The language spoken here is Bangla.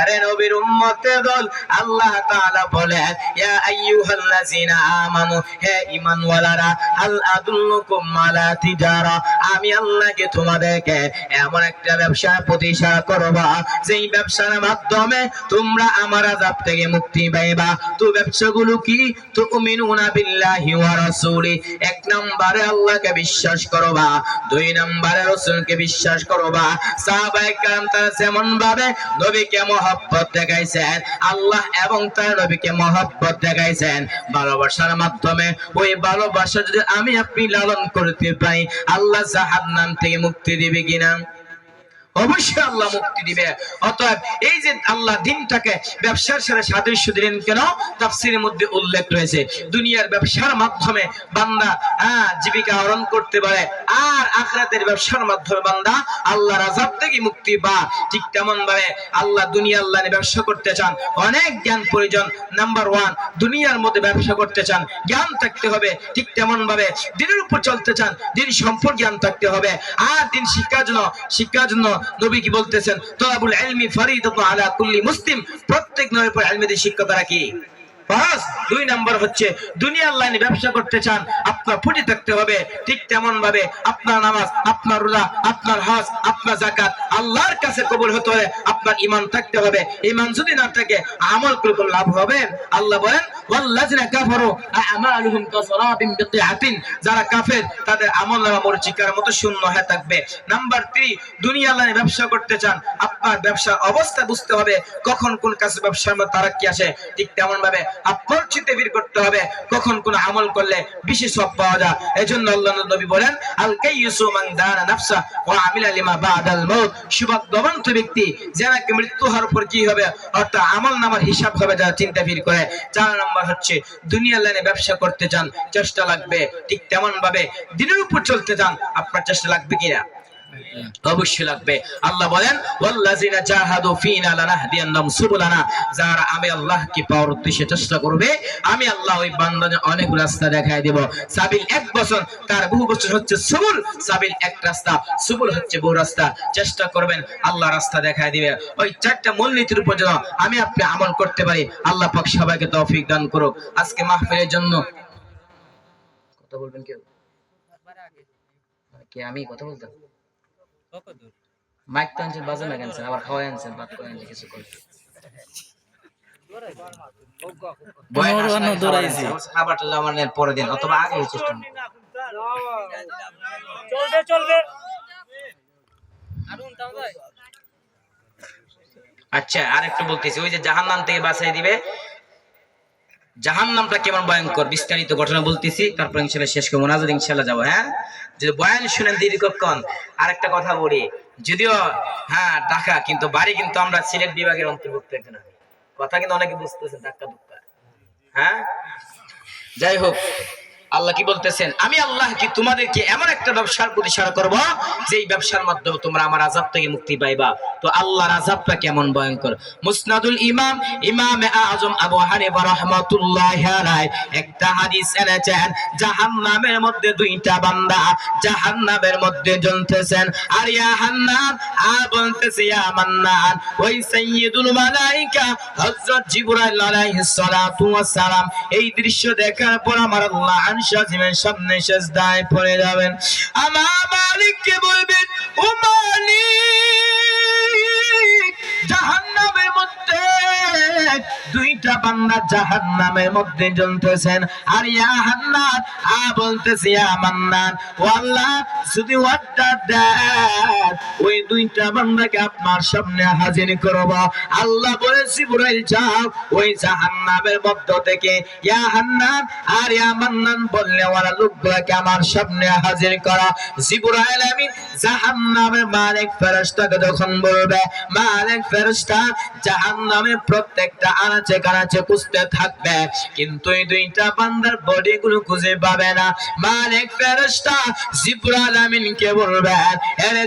আরে নবীর উম্মতে দল, আল্লাহ তাআলা বলেন, ইয়া আইয়ুহাল্লাযিনা আমানু, হে ঈমানওয়ালারা, আল আদুল্লুকুম আলা তিজারা। আমি আল্লাহকে তোমাদেরকে এমন একটা ব্যবসা প্রতিষ্ঠা করবা যেই ব্যবসার মাধ্যমে তোমরা আমার আযাব থেকে মুক্তি পাইবা তো ব্যবসাগুলো কি তুমিনুনা বিল্লাহি ওয়া রাসূলি এক নম্বরে আল্লাহকে বিশ্বাস করবা দুই নম্বরে রাসূলকে বিশ্বাস করবা সাহাবায়ে کرام তারা যেমন ভাবে নবীকে মহব্বত দেখাইছেন আল্লাহ এবং তার নবীকে মহব্বত দেখাইছেন ভালোবাসার মাধ্যমে ওই ভালোবাসা যদি আমি আপনি লালন করতে পাই আল্লাহ জাহান্নাম থেকে মুক্তি দিবে কিনা? অবশ্যই আল্লাহ মুক্তি দিবে। অতএব এই যে আল্লাহ দিনটাকে ব্যবসার সাথে সাদৃশ্য দিলেন কেন? তাফসিরের মধ্যে উল্লেখ রয়েছে, দুনিয়ার ব্যবসার মাধ্যমে বান্দা হ্যাঁ জীবিকা অর্জন করতে পারে আর আখরাতের ব্যবসার মাধ্যমে বান্দা আল্লাহর আযাব থেকে মুক্তি পা ঠিক তেমন ভাবে আল্লাহ দুনিয়া আল্লাহ ব্যবসা করতে চান, অনেক জ্ঞান প্রয়োজন। নাম্বার ওয়ান দুনিয়ার মধ্যে ব্যবসা করতে চান, জ্ঞান থাকতে হবে। ঠিক তেমন ভাবে দিনের উপর চলতে চান, দিন সম্পর্ক জ্ঞান থাকতে হবে। আর দিন শিক্ষার জন্য শিক্ষার জন্য নবী কি বলতেছেন? তলাবুল ইলমি ফরিদাতু আলা কুল্লি মুসলিম। প্রত্যেক নবীর পর ইলমের শিক্ষা দ্বারা কি? ফরজ দুই নাম্বার হচ্ছে দুনিয়ার লাইনে ব্যবসা করতে চান, আপনার ফুটে থাকতে হবে, ঠিক তেমন ভাবে আপনার নামাজ, আপনার রোজা, আপনার হজ, আপনার জাকাত আল্লাহর কাছে কবুল হতে হলে আপনার ইমান থাকতে হবে। ইমান যদি না থাকে, আমল করে লাভ হবে। আল্লাহ বলেন আমল নামা মরচিকার মতো শূন্য থাকবে। নাম্বার 3 দুনিয়ার লাইনে ব্যবসা করতে চান। আপনার ব্যবসার অবস্থা বুঝতে হবে, কখন কোন ভাবে আপনার চিন্তা করতে হবে, কখন কোন আমল করলে বেশি সব পাওয়া যায়। এজন্য আল্লাহ নবী বলেন আল ব্যক্তি যে নাকি মৃত্যু হওয়ার পর কি হবে? অর্থাৎ আমল নামার হিসাব হবে যারা চিন্তা ভিড় করে। চার নাম্বার হচ্ছে দুনিয়ার লাইনে ব্যবসা করতে চান চেষ্টা লাগবে। ঠিক তেমন ভাবে দিনের উপর চলতে চান আপনার চেষ্টা লাগবে কিনা? অবশ্যই লাগবে। আল্লাহ বলেন, ওয়াল্লাযিনা জাহাদু ফিনা লানাহদিয়ান্নাহুম সুবুলানা যারা আমি পাওয়ার উদ্দেশ্যে চেষ্টা করবে, আমি আল্লাহ ওই বান্দাকে অনেক রাস্তা দেখায় দেব। সাবিল এক বছর, তার বহু বছর হচ্ছে সুবুল। সাবিল এক রাস্তা, সুবুল হচ্ছে বহু রাস্তা। চেষ্টা করবেন, আল্লাহ রাস্তা দেখায় দিবে। ওই চারটা মূলনীতির উপর যেন আমি আপনি আমল করতে পারি, আল্লাহ পাক সবাইকে তৌফিক দান করুক। আজকে মাহফিলের জন্য কথা বলবেন কেউ? আমি কথা বলতাম? মাইক তো আনছেন বাজে মাইক আনছেন আবার খাওয়াই আনছেন ভাত করে আনছেন কিছু করে পরে দিন অথবা আগে চলবে চলবে। আচ্ছা আরেকটু বলতেছি ওই যে জাহান্নাম থেকে বাঁচাই দিবে জাহান্নামটা কেমন ভয়ঙ্কর? বিস্তারিত ঘটনা বলতেছি, তারপর ইনশাল্লাহ শেষ করব। নাজার ইনশাল্লাহ যাব হ্যাঁ? যদি বয়ান শুনেন দীর্ঘক্ষণ, আরেকটা কথা বলি। যদিও হ্যাঁ ঢাকা, কিন্তু বাড়ি কিন্তু আমরা সিলেট বিভাগের অন্তর্ভুক্ত একজন কথা কিন্তু অনেকে বুঝতেছে ধাক্কা ধুক্কা হ্যাঁ? যাই হোক আল্লাহ কি বলতেছেন? আমি আল্লাহ কি তোমাদেরকে এমন একটা ব্যবসার প্রতিষ্ঠা করব যেই ব্যবসার মাধ্যমে তোমরা আমার আযাব থেকে মুক্তি পাইবা? তো আল্লাহর আযাবটা কেমন ভয়ঙ্কর? মুসনাদুল ইমাম ইমাম আজম আবু হানিফা রাহমাতুল্লাহি আলাইহি একটা হাদিস এনেছেন, জাহান্নামের মধ্যে দুইটা বান্দা জাহান্নামের মধ্যে জ্বলতেছেন। আর ইয়া হান্নান আর বলতেছে, ইয়া মান্নান, ওই সাইয়্যিদুল মালাইকা হযরত জিবরাইল আলাইহিস সালাতু ওয়াস সালাম। এই দৃশ্য দেখার পর আমার আল্লাহ আনশাজিমের সামনে সেজদায় পড়ে যাবেন। আমার মালিককে বলবেন ও মালিক জাহান্নামের মধ্যে দুইটা বান্দা জাহান্নামের মধ্যে জ্বলতেছেন। আর ইয়া হান্নান, আ বলতেছে ইয়া মান্নান। ও আল্লাহ, যদি দেন, ওই দুইটা বান্দাকে আপনার সামনে হাজির করব। আল্লাহ বলে, জিবরাইল, যাও ওই মধ্য থেকে। ইয়া হান্নান আর ইয়া মান্নান বললে ওরা লোকগুলোকে আমার সামনে হাজির করা। জিবরাইল আমিন, জাহান্নামের মালিক ফেরেশতাকে যখন বলবে, মালিক ফেরেশতা জাহান্নামের প্রত্যেকটা আনাচে কানাচে খুঁজতে থাকবে, কিন্তু এই দুইটা বান্দার বডি গুলো খুঁজে পাবে না। মালিক ফেরেশতা জিবরাইল আমিনকে বলবে, এরে